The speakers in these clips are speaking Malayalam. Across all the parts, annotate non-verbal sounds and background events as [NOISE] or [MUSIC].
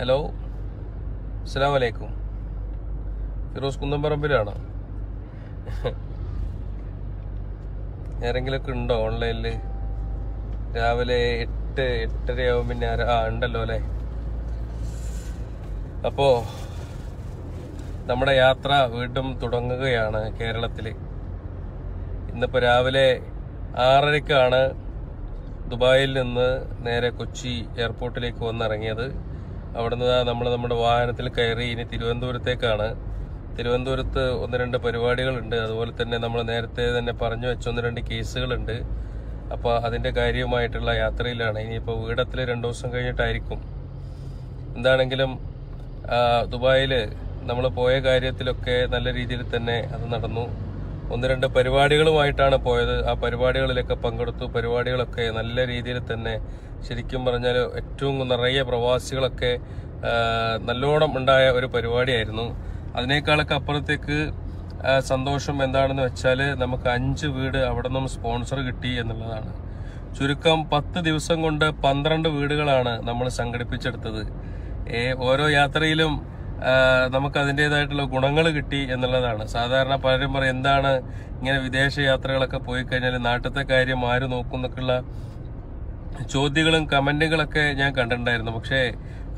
ഹലോ അസ്സാം വലൈക്കും ഫിറോസ് കുന്നംപറമ്പിലാണ്? ആരെങ്കിലൊക്കെ ഉണ്ടോ ഓൺലൈനിൽ രാവിലെ എട്ട് എട്ടരയാവും പിന്നെ ആ ഉണ്ടല്ലോ അല്ലേ? അപ്പോ നമ്മുടെ യാത്ര വീണ്ടും തുടങ്ങുകയാണ് കേരളത്തിൽ. ഇന്നിപ്പോ രാവിലെ ആറരക്കാണ് ദുബായിൽ നിന്ന് നേരെ കൊച്ചി എയർപോർട്ടിലേക്ക് വന്നിറങ്ങിയത്. അവിടുന്ന് നമ്മൾ നമ്മുടെ വാഹനത്തിൽ കയറി ഇനി തിരുവനന്തപുരത്തേക്കാണ്. തിരുവനന്തപുരത്ത് ഒന്ന് രണ്ട് പരിപാടികളുണ്ട്. അതുപോലെ തന്നെ നമ്മൾ നേരത്തെ തന്നെ പറഞ്ഞു വെച്ച ഒന്ന് രണ്ട് കേസുകളുണ്ട്. അപ്പോൾ അതിന്റെ കാര്യവുമായിട്ടുള്ള യാത്രയിലാണ്. ഇനിയിപ്പോൾ വീടത്തിൽ രണ്ട് ദിവസം കഴിഞ്ഞിട്ടായിരിക്കും. എന്താണെങ്കിലും ദുബായിൽ നമ്മൾ പോയ കാര്യത്തിലൊക്കെ നല്ല രീതിയിൽ തന്നെ അത് നടന്നു. ഒന്ന് രണ്ട് പരിപാടികളുമായിട്ടാണ് പോയത്. ആ പരിപാടികളിലൊക്കെ പങ്കെടുത്തു. പരിപാടികളൊക്കെ നല്ല രീതിയിൽ തന്നെ ശരിക്കും പറഞ്ഞാൽ ഏറ്റവും നിറയെ പ്രവാസികളൊക്കെ നല്ലോണം ഉണ്ടായ ഒരു പരിപാടിയായിരുന്നു. അതിനേക്കാളൊക്കെ അപ്പുറത്തേക്ക് സന്തോഷം എന്താണെന്ന് വെച്ചാൽ നമുക്ക് അഞ്ച് വീട് അവിടെ നിന്നും സ്പോൺസർ കിട്ടി എന്നുള്ളതാണ്. ചുരുക്കം പത്ത് ദിവസം കൊണ്ട് പന്ത്രണ്ട് വീടുകളാണ് നമ്മൾ സംഘടിപ്പിച്ചെടുത്തത്. ഓരോ യാത്രയിലും നമുക്ക് അതിന്റെതായിട്ടുള്ള ഗുണങ്ങൾ കിട്ടി എന്നുള്ളതാണ്. സാധാരണ പലരും പറയും എന്താണ് ഇങ്ങനെ വിദേശ യാത്രകളൊക്കെ പോയി കഴിഞ്ഞാൽ നാട്ടിലത്തെ കാര്യം ആര് നോക്കുന്നൊക്കെയുള്ള ചോദ്യങ്ങളും കമന്റുകളൊക്കെ ഞാൻ കണ്ടിട്ടുണ്ടായിരുന്നു. പക്ഷേ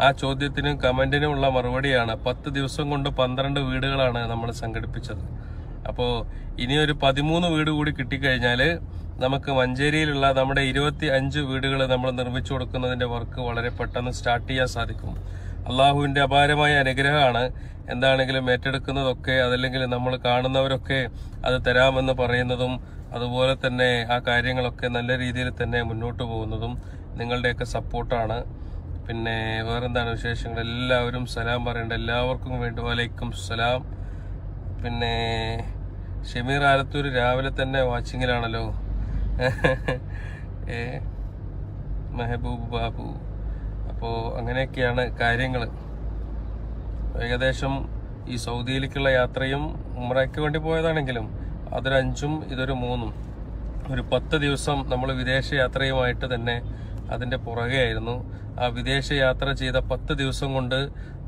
ആ ചോദ്യത്തിനും കമന്റിനും ഉള്ള മറുപടിയാണ് പത്ത് ദിവസം കൊണ്ട് പന്ത്രണ്ട് വീടുകളാണ് നമ്മൾ സംഘടിപ്പിച്ചത്. അപ്പോൾ ഇനി ഒരു പതിമൂന്ന് വീട് കൂടി കിട്ടിക്കഴിഞ്ഞാൽ നമുക്ക് മഞ്ചേരിയിലുള്ള നമ്മുടെ ഇരുപത്തി അഞ്ച് വീടുകൾ നമ്മൾ നിർമ്മിച്ചു കൊടുക്കുന്നതിന്റെ വർക്ക് വളരെ പെട്ടെന്ന് സ്റ്റാർട്ട് ചെയ്യാൻ സാധിക്കും. അള്ളാഹുവിന്റെ അപാരമായ അനുഗ്രഹമാണ് എന്താണെങ്കിലും ഏറ്റെടുക്കുന്നതൊക്കെ അതല്ലെങ്കിൽ നമ്മൾ കാണുന്നവരൊക്കെ അത് തരാമെന്ന് പറയുന്നതും അതുപോലെ തന്നെ ആ കാര്യങ്ങളൊക്കെ നല്ല രീതിയിൽ തന്നെ മുന്നോട്ട് പോകുന്നതും നിങ്ങളുടെയൊക്കെ സപ്പോർട്ടാണ്. പിന്നെ വേറെന്താണ് വിശേഷങ്ങൾ? എല്ലാവരും സലാം പറയേണ്ട. എല്ലാവർക്കും വേണ്ടി വലൈക്കും സലാം. പിന്നെ ഷമീർ ആലത്തൂർ രാവിലെ തന്നെ വാച്ചിങ്ങിലാണല്ലോ. ഏ മെഹബൂബ് ബാബു. അപ്പോൾ അങ്ങനെയൊക്കെയാണ് കാര്യങ്ങൾ ഏകദേശം ഈ സൗദിയിലേക്കുള്ള യാത്രയും ഉമ്രയ്ക്ക് വേണ്ടി പോയതാണെങ്കിലും അതൊരു അഞ്ചും ഇതൊരു മൂന്നും. ഒരു പത്ത് ദിവസം നമ്മൾ വിദേശ യാത്രയുമായിട്ട് തന്നെ അതിന്റെ പുറകെയായിരുന്നു ആ വിദേശ യാത്ര ചെയ്ത പത്ത് ദിവസം കൊണ്ട്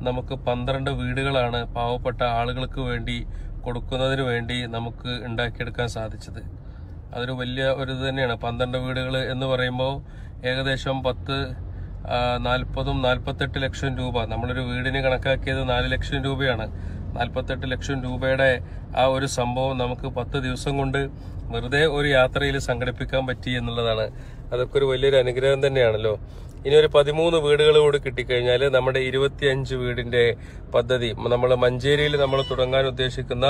നമുക്ക് പന്ത്രണ്ട് വീടുകളാണ് പാവപ്പെട്ട ആളുകൾക്ക് വേണ്ടി കൊടുക്കുന്നതിന് വേണ്ടി നമുക്ക് ഉണ്ടാക്കിയെടുക്കാൻ സാധിച്ചത്. അതൊരു വലിയ ഒരു തന്നെയാണ്. പന്ത്രണ്ട് വീടുകൾ എന്ന് പറയുമ്പോൾ ഏകദേശം പത്ത് നാൽപ്പതും നാൽപ്പത്തെട്ട് ലക്ഷം രൂപ. നമ്മളൊരു വീടിന് കണക്കാക്കിയത് നാല് ലക്ഷം രൂപയാണ്. നാൽപ്പത്തെട്ട് ലക്ഷം രൂപയുടെ ആ ഒരു സംഭവം നമുക്ക് പത്ത് ദിവസം കൊണ്ട് വെറുതെ ഒരു യാത്രയിൽ സംഘടിപ്പിക്കാൻ പറ്റി എന്നുള്ളതാണ്. അതൊക്കെ ഒരു വലിയൊരു അനുഗ്രഹം തന്നെയാണല്ലോ. ഇനി ഒരു പതിമൂന്ന് വീടുകൾ കൂടി കിട്ടിക്കഴിഞ്ഞാൽ നമ്മുടെ ഇരുപത്തിയഞ്ച് വീടിന്റെ പദ്ധതി നമ്മൾ മഞ്ചേരിയിൽ നമ്മൾ തുടങ്ങാൻ ഉദ്ദേശിക്കുന്ന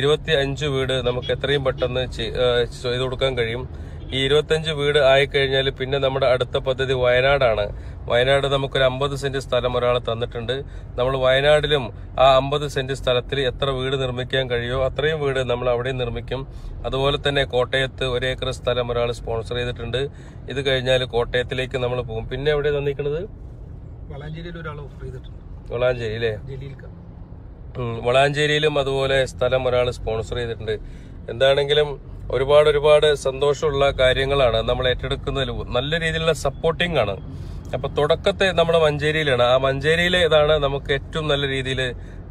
ഇരുപത്തി അഞ്ച് വീട് നമുക്ക് എത്രയും പെട്ടെന്ന് ചെയ്തു കൊടുക്കാൻ കഴിയും. ഈ ഇരുപത്തഞ്ച് വീട് ആയിക്കഴിഞ്ഞാൽ പിന്നെ നമ്മുടെ അടുത്ത പദ്ധതി വയനാടാണ്. വയനാട് നമുക്കൊരു അമ്പത് സെന്റ് സ്ഥലം ഒരാൾ തന്നിട്ടുണ്ട്. നമ്മൾ വയനാടിലും ആ അമ്പത് സെന്റ് സ്ഥലത്തിൽ എത്ര വീട് നിർമ്മിക്കാൻ കഴിയുമോ അത്രയും വീട് നമ്മൾ അവിടെയും നിർമ്മിക്കും. അതുപോലെ തന്നെ കോട്ടയത്ത് ഒരു ഏക്കർ സ്ഥലം ഒരാൾ സ്പോൺസർ ചെയ്തിട്ടുണ്ട്. ഇത് കഴിഞ്ഞാൽ കോട്ടയത്തിലേക്ക് നമ്മൾ പോകും. പിന്നെ എവിടെ തന്നിരിക്കുന്നത്? വളാഞ്ചേരി അല്ലേ? വളാഞ്ചേരിയിലും അതുപോലെ സ്ഥലം ഒരാൾ സ്പോൺസർ ചെയ്തിട്ടുണ്ട്. എന്താണെങ്കിലും ഒരുപാട് ഒരുപാട് സന്തോഷമുള്ള കാര്യങ്ങളാണ് നമ്മൾ ഏറ്റെടുക്കുന്നതിൽ നല്ല രീതിയിലുള്ള സപ്പോർട്ടിംഗ് ആണ്. അപ്പൊ തുടക്കത്തെ നമ്മുടെ മഞ്ചേരിയിലാണ്. ആ മഞ്ചേരിയിലെ ഇതാണ് നമുക്ക് ഏറ്റവും നല്ല രീതിയിൽ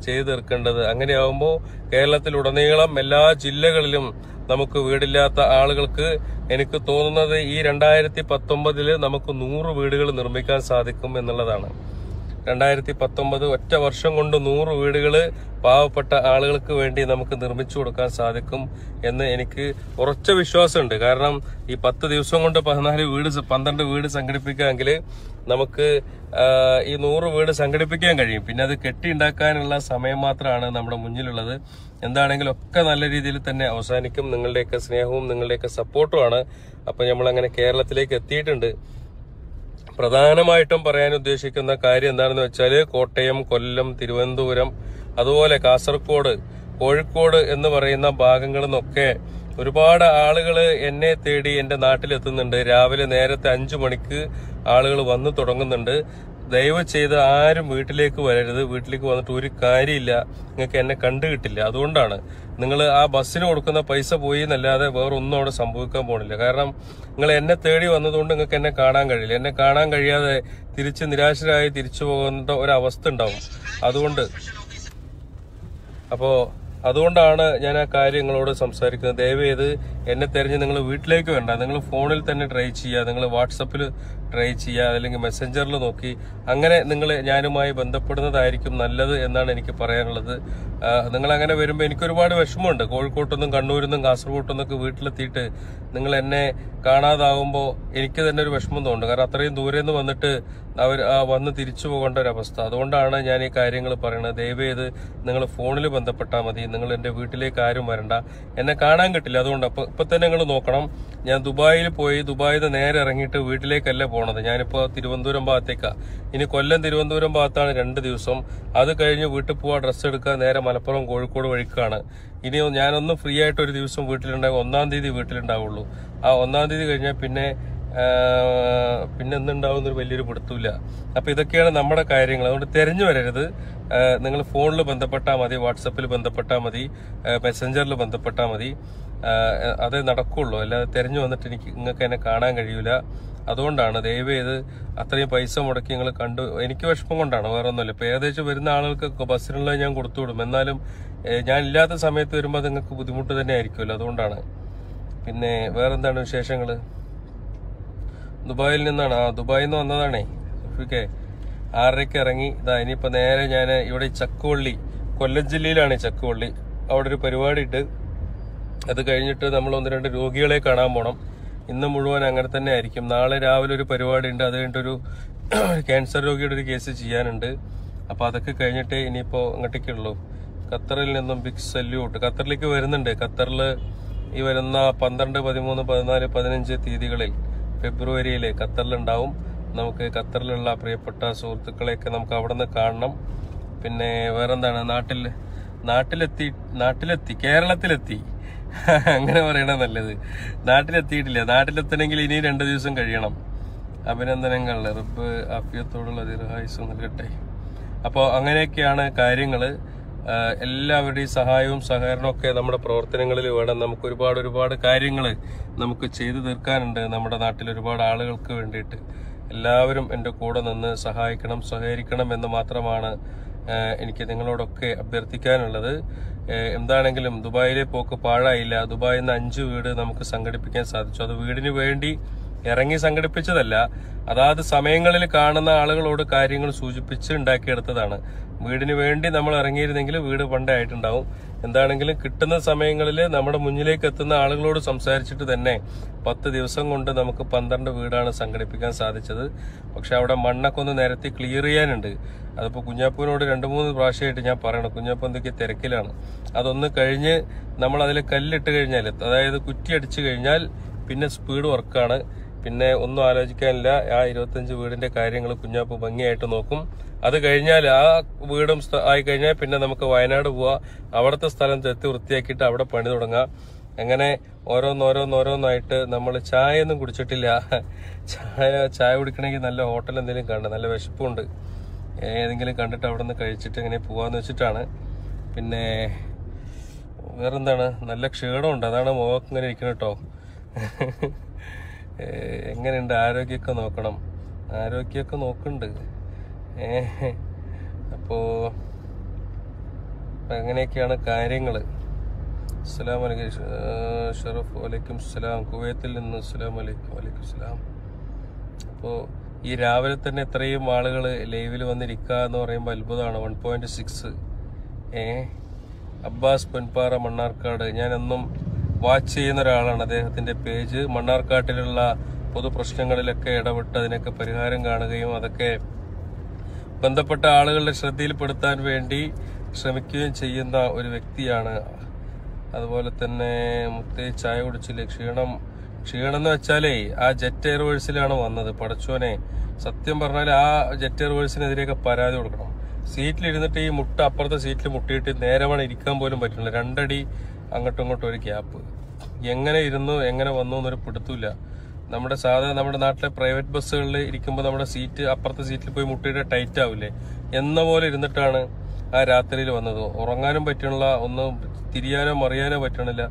ചെയ്തു തീർക്കേണ്ടത്. അങ്ങനെയാവുമ്പോൾ കേരളത്തിലുടനീളം എല്ലാ ജില്ലകളിലും നമുക്ക് വീടില്ലാത്ത ആളുകൾക്ക് എനിക്ക് തോന്നുന്നത് ഈ രണ്ടായിരത്തി പത്തൊമ്പതിൽ നമുക്ക് നൂറ് വീടുകൾ നിർമ്മിക്കാൻ സാധിക്കും എന്നുള്ളതാണ്. രണ്ടായിരത്തി പത്തൊമ്പത് ഒറ്റ വർഷം കൊണ്ട് നൂറ് വീടുകൾ പാവപ്പെട്ട ആളുകൾക്ക് വേണ്ടി നമുക്ക് നിർമ്മിച്ചു കൊടുക്കാൻ സാധിക്കും എന്ന് എനിക്ക് ഉറച്ച വിശ്വാസമുണ്ട്. കാരണം ഈ പത്ത് ദിവസം കൊണ്ട് പതിനാല് വീട് പന്ത്രണ്ട് വീട് സംഘടിപ്പിക്കാമെങ്കിൽ നമുക്ക് ഈ നൂറ് വീട് സംഘടിപ്പിക്കാൻ കഴിയും. പിന്നെ അത് കെട്ടിയുണ്ടാക്കാനുള്ള സമയം മാത്രമാണ് നമ്മുടെ മുന്നിലുള്ളത്. എന്താണെങ്കിലും ഒക്കെ നല്ല രീതിയിൽ തന്നെ അവസാനിക്കും. നിങ്ങളുടെയൊക്കെ സ്നേഹവും നിങ്ങളുടെയൊക്കെ സപ്പോർട്ടുമാണ്. അപ്പോൾ നമ്മൾ അങ്ങനെ കേരളത്തിലേക്ക് എത്തിയിട്ടുണ്ട്. പ്രധാനമായിട്ടും പറയാൻ ഉദ്ദേശിക്കുന്ന കാര്യം എന്താണെന്ന് വെച്ചാൽ കോട്ടയം കൊല്ലം തിരുവനന്തപുരം അതുപോലെ കാസർഗോഡ് കോഴിക്കോട് എന്ന് പറയുന്ന ഭാഗങ്ങളിൽ നിന്നൊക്കെ ഒരുപാട് ആളുകൾ എന്നെ തേടി എന്റെ നാട്ടിലെത്തുന്നുണ്ട്. രാവിലെ നേരത്തെ അഞ്ചു മണിക്ക് ആളുകൾ വന്നു തുടങ്ങുന്നുണ്ട്. ദയവ് ചെയ്ത് ആരും വീട്ടിലേക്ക് വരരുത്. വീട്ടിലേക്ക് വന്നിട്ട് ഒരു കാര്യമില്ല. നിങ്ങൾക്ക് എന്നെ കണ്ടു കിട്ടില്ല. അതുകൊണ്ടാണ് നിങ്ങൾ ആ ബസ്സിന് കൊടുക്കുന്ന പൈസ പോയി എന്നല്ലാതെ വേറെ ഒന്നും അവിടെ സംഭവിക്കാൻ പോണില്ല. കാരണം നിങ്ങൾ എന്നെ തേടി വന്നതുകൊണ്ട് നിങ്ങൾക്ക് എന്നെ കാണാൻ കഴിയില്ല. എന്നെ കാണാൻ കഴിയാതെ തിരിച്ച് നിരാശരായി തിരിച്ചു പോകേണ്ട ഒരവസ്ഥ ഉണ്ടാവും. അതുകൊണ്ട് അപ്പോ അതുകൊണ്ടാണ് ഞാൻ ആ കാര്യം നിങ്ങളോട് സംസാരിക്കുന്നത്. ദയവേത് എന്നെ തെരഞ്ഞ് നിങ്ങൾ വീട്ടിലേക്ക് വേണ്ട. നിങ്ങൾ ഫോണിൽ തന്നെ ട്രൈ ചെയ്യുക. നിങ്ങൾ വാട്സപ്പിൽ ട്രൈ ചെയ്യുക അല്ലെങ്കിൽ മെസ്സഞ്ചറിൽ നോക്കി. അങ്ങനെ നിങ്ങൾ ഞാനുമായി ബന്ധപ്പെടുന്നതായിരിക്കും നല്ലത് എന്നാണ് എനിക്ക് പറയാനുള്ളത്. നിങ്ങൾ അങ്ങനെ വരുമ്പോൾ എനിക്ക് ഒരുപാട് വിഷമമുണ്ട്. കോഴിക്കോട്ടൊന്നും കണ്ണൂരൊന്നും കാസർഗോഡ് നിന്നൊക്കെ വീട്ടിലെത്തിയിട്ട് നിങ്ങൾ എന്നെ കാണാതാവുമ്പോൾ എനിക്ക് തന്നെ ഒരു വിഷമം തോന്നുന്നു കാരണം അത്രയും ദൂരെ നിന്ന് വന്നിട്ട് അവർ വന്ന് തിരിച്ചു പോകേണ്ട ഒരു അവസ്ഥ. അതുകൊണ്ടാണ് ഞാൻ ഈ കാര്യങ്ങൾ പറയുന്നത് ദയവേത് നിങ്ങൾ ഫോണിൽ ബന്ധപ്പെട്ടാൽ മതി. നിങ്ങൾ എന്റെ വീട്ടിലേക്ക് ആരും വരണ്ട. എന്നെ കാണാൻ കിട്ടില്ല. അതുകൊണ്ട് അപ്പം ഇപ്പൊ തന്നെ നിങ്ങൾ നോക്കണം. ഞാൻ ദുബായിൽ പോയി ദുബായിൽ നിന്ന് നേരെ ഇറങ്ങിയിട്ട് വീട്ടിലേക്കല്ല പോണത്. ഞാനിപ്പോ തിരുവനന്തപുരം ഭാഗത്തേക്കാണ് ഇനി കൊല്ലം തിരുവനന്തപുരം ഭാഗത്താണ് രണ്ട് ദിവസം. അത് കഴിഞ്ഞ് വീട്ടിൽ പോവാ ഡ്രസ്സ് എടുക്കുക നേരെ മലപ്പുറം കോഴിക്കോട് വഴിക്കാണ്. ഇനി ഞാനൊന്നും ഫ്രീ ആയിട്ട് ഒരു ദിവസം വീട്ടിലുണ്ടാകും ഒന്നാം തീയതി വീട്ടിലുണ്ടാവുള്ളൂ. ആ ഒന്നാം തീയതി കഴിഞ്ഞാൽ പിന്നെ പിന്നെ എന്തുണ്ടാവും ഒരു വലിയൊരു പിടുത്തമില്ല അപ്പൊ ഇതൊക്കെയാണ് നമ്മുടെ കാര്യങ്ങൾ. അതുകൊണ്ട് തെരഞ്ഞു വരരുത്. നിങ്ങൾ ഫോണിൽ ബന്ധപ്പെട്ടാൽ മതി വാട്സപ്പിൽ ബന്ധപ്പെട്ടാൽ മതി മെസ്സഞ്ചറിൽ ബന്ധപ്പെട്ടാൽ മതി. അതേ നടക്കുള്ളൂ. അല്ലാതെ തിരഞ്ഞു വന്നിട്ട് എനിക്ക് നിങ്ങൾക്ക് എന്നെ കാണാൻ കഴിയൂല. അതുകൊണ്ടാണ് ദയവ് ചെയ്ത് അത്രയും പൈസ മുടക്കി നിങ്ങൾ കണ്ടു. എനിക്ക് വിഷമം കൊണ്ടാണ് വേറെ ഒന്നുമില്ല ഇപ്പം ഏകദേശം വരുന്ന ആളുകൾക്ക് ബസ്സിനുള്ള ഞാൻ കൊടുത്തു വിടും എന്നാലും ഞാൻ ഇല്ലാത്ത സമയത്ത് വരുമ്പോൾ നിങ്ങൾക്ക് ബുദ്ധിമുട്ട് തന്നെ ആയിരിക്കുമല്ലോ. അതുകൊണ്ടാണ്. പിന്നെ വേറെന്താണ് വിശേഷങ്ങൾ ദുബായിൽ നിന്നാണ്. ആ ദുബായിൽ നിന്ന് വന്നതാണേ. ഓക്കെ ആറരയ്ക്ക് ഇറങ്ങി. ഇതാ ഇനിയിപ്പോൾ നേരെ ഞാൻ ഇവിടെ ചക്കുവള്ളി കൊല്ലം ജില്ലയിലാണ് ചക്കുവള്ളി. അവിടെ ഒരു പരിപാടി ഉണ്ട് അത് കഴിഞ്ഞിട്ട് നമ്മൾ ഒന്ന് രണ്ട് രോഗികളെ കാണാൻ പോകണം ഇന്ന് മുഴുവൻ അങ്ങനെ തന്നെ ആയിരിക്കും. നാളെ രാവിലെ ഒരു പരിപാടി ഉണ്ട്. അത് കഴിഞ്ഞിട്ടൊരു [CLEARS THROAT] ക്യാൻസർ രോഗിയുടെ ഒരു കേസ് ചെയ്യാനുണ്ട്. അപ്പൊ അതൊക്കെ കഴിഞ്ഞിട്ടേ ഇനിയിപ്പോ അങ്ങോട്ടേക്കുള്ളൂ ഖത്തറിൽ നിന്നും ബിഗ് സല്യൂട്ട് ഖത്തറിലേക്ക് വരുന്നുണ്ട്. ഖത്തറിൽ ഈ വരുന്ന പന്ത്രണ്ട് പതിമൂന്ന് പതിനാല് പതിനഞ്ച് തീയതികളിൽ ഫെബ്രുവരിയിൽ ഖത്തറിലുണ്ടാവും. നമുക്ക് ഖത്തറിലുള്ള പ്രിയപ്പെട്ട സുഹൃത്തുക്കളെയൊക്കെ നമുക്ക് അവിടെ നിന്ന് കാണണം. പിന്നെ വേറെന്താണ്? നാട്ടിൽ നാട്ടിലെത്തി നാട്ടിലെത്തി കേരളത്തിലെത്തി. അങ്ങനെ പറയണ നല്ലത്. നാട്ടിലെത്തിയിട്ടില്ല. നാട്ടിലെത്തണമെങ്കിൽ ഇനി രണ്ടു ദിവസം കഴിയണം. അഭിനന്ദനങ്ങൾ റബ്ബ് ആഫിയത്തോടുള്ള ദീർഘായുസ് നൽകട്ടെ. അപ്പോൾ അങ്ങനെയൊക്കെയാണ് കാര്യങ്ങൾ എല്ലാവരുടെയും സഹായവും സഹകരണവും ഒക്കെ നമ്മുടെ പ്രവർത്തനങ്ങളിൽ വേണം. നമുക്ക് ഒരുപാട് ഒരുപാട് കാര്യങ്ങൾ നമുക്ക് ചെയ്തു തീർക്കാനുണ്ട് നമ്മുടെ നാട്ടിൽ ഒരുപാട് ആളുകൾക്ക് വേണ്ടിയിട്ട്. എല്ലാവരും എന്റെ കൂടെ നിന്ന് സഹായിക്കണം സഹകരിക്കണം എന്ന് മാത്രമാണ് എനിക്ക് നിങ്ങളോടൊക്കെ അഭ്യർത്ഥിക്കാനുള്ളത്. എന്താണെങ്കിലും ദുബായിലെ പോക്ക് പാഴായില്ല. ദുബായിൽ നിന്ന് അഞ്ച് വീട് നമുക്ക് സംഘടിപ്പിക്കാൻ സാധിച്ചു. അത് വീടിന് വേണ്ടി ഇറങ്ങി സംഘടിപ്പിച്ചതല്ല. അതാത് സമയങ്ങളിൽ കാണുന്ന ആളുകളോട് കാര്യങ്ങൾ സൂചിപ്പിച്ച് ഉണ്ടാക്കിയെടുത്തതാണ്. വീടിന് വേണ്ടി നമ്മൾ ഇറങ്ങിയിരുന്നെങ്കിൽ വീട് പണ്ടേ ആയിട്ടുണ്ടാവും. എന്താണെങ്കിലും കിട്ടുന്ന സമയങ്ങളിൽ നമ്മുടെ മുന്നിലേക്ക് എത്തുന്ന ആളുകളോട് സംസാരിച്ചിട്ട് തന്നെ പത്ത് ദിവസം കൊണ്ട് നമുക്ക് പന്ത്രണ്ട് വീടാണ് സംഘടിപ്പിക്കാൻ സാധിച്ചത്. പക്ഷെ അവിടെ മണ്ണൊക്കെ ഒന്ന് നിരത്തി ക്ലിയർ ചെയ്യാനുണ്ട്. അതിപ്പോൾ കുഞ്ഞാപ്പൂവിനോട് രണ്ട് മൂന്ന് പ്രാവശ്യമായിട്ട് ഞാൻ പറയണം കുഞ്ഞാപ്പൂ എന്തൊക്കെ തിരക്കിലാണ്? അതൊന്ന് കഴിഞ്ഞ് നമ്മൾ അതിൽ കല്ലിട്ട് കഴിഞ്ഞാൽ അതായത് കുറ്റി അടിച്ചു കഴിഞ്ഞാൽ പിന്നെ സ്പീഡ് വർക്കാണ് പിന്നെ ഒന്നും ആലോചിക്കാനില്ല. ആ ഇരുപത്തഞ്ച് വീടിന്റെ കാര്യങ്ങൾ കുഞ്ഞാപ്പ് ഭംഗിയായിട്ട് നോക്കും. അത് കഴിഞ്ഞാൽ ആ വീടും ആയി കഴിഞ്ഞാൽ പിന്നെ നമുക്ക് വയനാട് പോവാ. അവിടുത്തെ സ്ഥലം തെത്തി വൃത്തിയാക്കിയിട്ട് അവിടെ പണി തുടങ്ങാം. അങ്ങനെ ഓരോന്നോരോന്നോരോന്നായിട്ട് നമ്മൾ ചായ ഒന്നും കുടിച്ചിട്ടില്ല. ചായ ചായ കുടിക്കണമെങ്കിൽ നല്ല ഹോട്ടൽ എന്തെങ്കിലും കണ്ട് നല്ല വിശപ്പുണ്ട്. ഏതെങ്കിലും കണ്ടിട്ട് അവിടെ നിന്ന് കഴിച്ചിട്ട് ഇങ്ങനെ പോവാന്ന് വെച്ചിട്ടാണ്. പിന്നെ വേറെന്താണ്? നല്ല ക്ഷീണമുണ്ട്. അതാണ് മുഖം ഇങ്ങനെ ഇരിക്കണം കേട്ടോ. എങ്ങനെയുണ്ട്? ആരോഗ്യമൊക്കെ നോക്കണം. ആരോഗ്യമൊക്കെ നോക്കുന്നുണ്ട്. അപ്പോൾ അപ്പോ അങ്ങനെയൊക്കെയാണ് കാര്യങ്ങൾ അസ്സലാമു വലൈക്കും ഷറഫ് വലൈക്കും സലാം കുവൈത്തിൽ നിന്ന് അസ്സലാമു വലൈക്കും വലൈക്കും സലാം അപ്പോൾ ഈ രാവിലെ തന്നെ ഇത്രയും ആളുകൾ ലൈവിൽ വന്നിരിക്കുക എന്ന് പറയുമ്പോൾ അത്ഭുതമാണ് one point six. A Abbas Ponpara Mannarkkad. ഞാൻ എന്നും വാച്ച് ചെയ്യുന്ന ഒരാളാണ് അദ്ദേഹത്തിന്റെ പേജ്. മണ്ണാർക്കാട്ടിലുള്ള പൊതു പ്രശ്നങ്ങളിലൊക്കെ ഇടപെട്ട് അതിനൊക്കെ പരിഹാരം കാണുകയും അതൊക്കെ ബന്ധപ്പെട്ട ആളുകളുടെ ശ്രദ്ധയിൽപ്പെടുത്താൻ വേണ്ടി ശ്രമിക്കുകയും ചെയ്യുന്ന ഒരു വ്യക്തിയാണ്. അതുപോലെ തന്നെ മുത്തേ ചായ കുടിച്ചില്ലേ? ക്ഷീണം ക്ഷീണം എന്ന് വെച്ചാലേ ആ ജെറ്റ് എയർവേഴ്സിലാണ് വന്നത്. പടച്ചോനെ സത്യം പറഞ്ഞാൽ ആ ജെറ്റ് എയർവേഴ്സിനെതിരെയൊക്കെ പരാതി കൊടുക്കണം. സീറ്റിലിരുന്നിട്ട് ഈ മുട്ട അപ്പുറത്തെ സീറ്റിൽ മുട്ടിയിട്ട് നേരമാണ് ഇരിക്കാൻ പോലും പറ്റുന്നില്ല രണ്ടടി അങ്ങോട്ടും ഇങ്ങോട്ടും ഒരു ഗ്യാപ്പ്. എങ്ങനെ ഇരുന്നു എങ്ങനെ വന്നു എന്നൊരു പിടുത്തമില്ല നമ്മുടെ സാധാരണ നമ്മുടെ നാട്ടിലെ പ്രൈവറ്റ് ബസ്സുകളിൽ ഇരിക്കുമ്പോൾ നമ്മുടെ സീറ്റ് അപ്പുറത്തെ സീറ്റിൽ പോയി മുട്ടിയിട്ട് ടൈറ്റ് ആവില്ലേ എന്ന പോലെ ഇരുന്നിട്ടാണ് ആ രാത്രിയിൽ വന്നത്. ഉറങ്ങാനും പറ്റണില്ല ഒന്ന് തിരിയാനോ മറിയാനോ പറ്റണില്ല.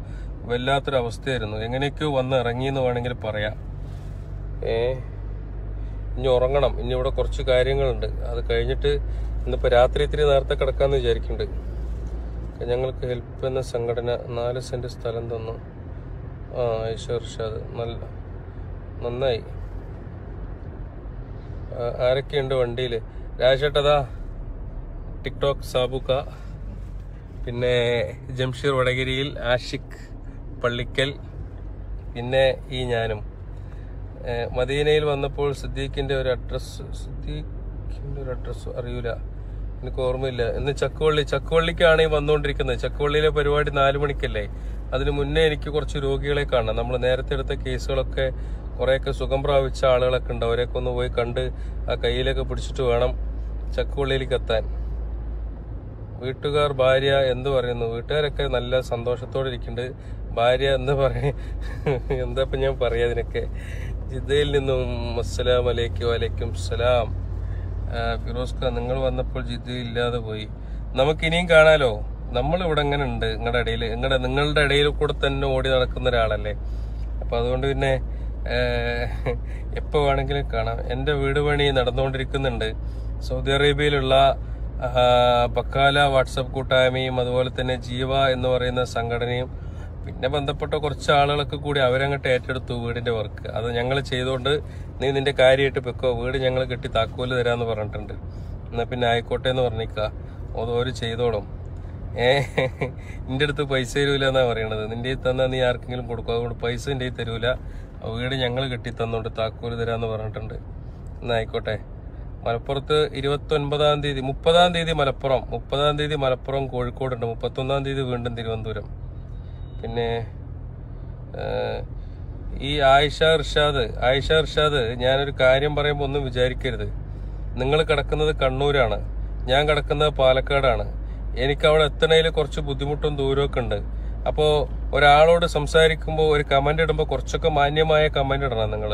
വല്ലാത്തൊരു അവസ്ഥയായിരുന്നു. എങ്ങനെയൊക്കെയോ വന്ന് ഇറങ്ങിയെന്ന് വേണമെങ്കിൽ പറയാം. ഏ ഇനി ഉറങ്ങണം. ഇനി ഇവിടെ കുറച്ച് കാര്യങ്ങളുണ്ട്. അത് കഴിഞ്ഞിട്ട് ഇന്നിപ്പോൾ രാത്രി ഇത്തിരി നേരത്തെ കിടക്കാമെന്ന് വിചാരിക്കുന്നുണ്ട് ഞങ്ങൾക്ക് ഹെൽപ്പ് എന്ന സംഘടന നാല് സെന്റ് സ്ഥലം തന്നു. ഐഷ ഇർഷാദ് നല്ല നന്നായി. ആരൊക്കെയുണ്ട് വണ്ടിയിൽ രാജേട്ടതാ ടിക്ടോക്ക് സാബുക്ക പിന്നെ ജംഷീർ വടകരയിൽ ആഷിഖ് പള്ളിക്കൽ. പിന്നെ ഈ ഞാനും. മദീനയിൽ വന്നപ്പോൾ സിദ്ദീഖിന്റെ ഒരു അഡ്രസ്സ് സിദ്ദീഖിന്റെ ഒരു അഡ്രസ്സ് അറിയൂല. എനിക്ക് ഓർമ്മയില്ല. ഇന്ന് ചക്കുവള്ളി ചക്കുവള്ളിക്കാണ് ഈ വന്നുകൊണ്ടിരിക്കുന്നത്. ചക്കുവള്ളിയിലെ പരിപാടി നാലു മണിക്കല്ലേ? അതിന് മുന്നേ എനിക്ക് കുറച്ച് രോഗികളെ കാണാം നമ്മൾ നേരത്തെ എടുത്ത കേസുകളൊക്കെ കുറെയൊക്കെ സുഖം പ്രാപിച്ച ആളുകളൊക്കെ ഉണ്ട്. അവരെയൊക്കെ ഒന്ന് പോയി കണ്ട് ആ കയ്യിലൊക്കെ പിടിച്ചിട്ട് വേണം ചക്കുവള്ളിയിലേക്ക് എത്താൻ. വീട്ടുകാർ ഭാര്യ എന്ത് പറയുന്നു? വീട്ടുകാരൊക്കെ നല്ല സന്തോഷത്തോടെ ഇരിക്കുന്നുണ്ട്. ഭാര്യ എന്ന് പറയ? എന്താ ഇപ്പൊ ഞാൻ പറയാ അതിനൊക്കെ ജിദ്ദയിൽ നിന്നും അസ്സലാം അലൈക്കും വലൈക്കും സലാം. ഫിറോസ് ഖാൻ നിങ്ങൾ വന്നപ്പോൾ ജിദ്ദ ഇല്ലാതെ പോയി. നമുക്ക് ഇനിയും കാണാലോ? നമ്മൾ ഇവിടെ എങ്ങനെ ഉണ്ട്? നിങ്ങളുടെ ഇടയിൽ നിങ്ങളുടെ നിങ്ങളുടെ ഇടയിൽ കൂടെ തന്നെ ഓടി നടക്കുന്ന ഒരാളല്ലേ? അപ്പൊ അതുകൊണ്ട് പിന്നെ എപ്പോൾ എപ്പോ വേണമെങ്കിലും കാണാം. എന്റെ വീട് പണി നടന്നുകൊണ്ടിരിക്കുന്നുണ്ട്. സൗദി അറേബ്യയിലുള്ള ബക്കാല വാട്സപ്പ് കൂട്ടായ്മയും അതുപോലെ തന്നെ ജീവ എന്ന് പറയുന്ന സംഘടനയും പിന്നെ ബന്ധപ്പെട്ട കുറച്ച് ആളുകളൊക്കെ കൂടി അവരങ്ങോട്ട് ഏറ്റെടുത്തു വീടിന്റെ വർക്ക്. അത് ഞങ്ങൾ ചെയ്തുകൊണ്ട് നീ നിന്റെ കാര്യമായിട്ട് വെക്കോ. വീട് ഞങ്ങൾ കെട്ടി താക്കോൽ തരാന്ന് പറഞ്ഞിട്ടുണ്ട്. എന്നാ പിന്നെ ആയിക്കോട്ടെ എന്ന് പറഞ്ഞിക്ക ഓരോ ചെയ്തോളും. ഏ നിന്റെ അടുത്ത് പൈസ തരൂല എന്നാ പറയണത്. നിന്റെ തന്നാ നീ ആർക്കെങ്കിലും കൊടുക്കും? അതുകൊണ്ട് പൈസ എന്റെ തരൂല. വീട് ഞങ്ങൾ കെട്ടി തന്നോണ്ട് താക്കോൽ തരാന്ന് പറഞ്ഞിട്ടുണ്ട്. എന്നാ ആയിക്കോട്ടെ. മലപ്പുറത്ത് ഇരുപത്തി ഒൻപതാം തീയതി മുപ്പതാം തീയതി മലപ്പുറം. മുപ്പതാം തീയതി മലപ്പുറം കോഴിക്കോടുണ്ട്. മുപ്പത്തൊന്നാം തീയതി വീണ്ടും തിരുവനന്തപുരം. പിന്നെ ഏഹ്, ഈ ആയിഷ ഇർഷാദ് ആയിഷ ഇർഷാദ് ഞാനൊരു കാര്യം പറയുമ്പോൾ ഒന്നും വിചാരിക്കരുത്. നിങ്ങൾ കിടക്കുന്നത് കണ്ണൂരാണ്. ഞാൻ കിടക്കുന്നത് പാലക്കാടാണ്. എനിക്ക് അവിടെ എത്തണതിൽ കുറച്ച് ബുദ്ധിമുട്ടും ദൂരമൊക്കെ ഉണ്ട്. അപ്പോൾ ഒരാളോട് സംസാരിക്കുമ്പോൾ ഒരു കമന്റ് ഇടുമ്പോൾ കുറച്ചൊക്കെ മാന്യമായ കമന്റ് ഇടണം നിങ്ങൾ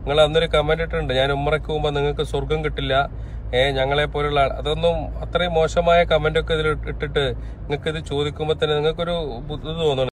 നിങ്ങൾ അന്നൊരു കമന്റ് ഇട്ടിട്ടുണ്ട്. ഞാൻ ഉമ്മറയ്ക്ക് പോകുമ്പോൾ നിങ്ങൾക്ക് സ്വർഗം കിട്ടില്ല. ഏ ഞങ്ങളെ പോലുള്ള അതൊന്നും അത്രയും മോശമായ കമന്റൊക്കെ ഇതിൽ ഇട്ടിട്ട് നിങ്ങൾക്ക് ഇത് ചോദിക്കുമ്പോൾ തന്നെ നിങ്ങൾക്കൊരു ബുദ്ധി തോന്നണം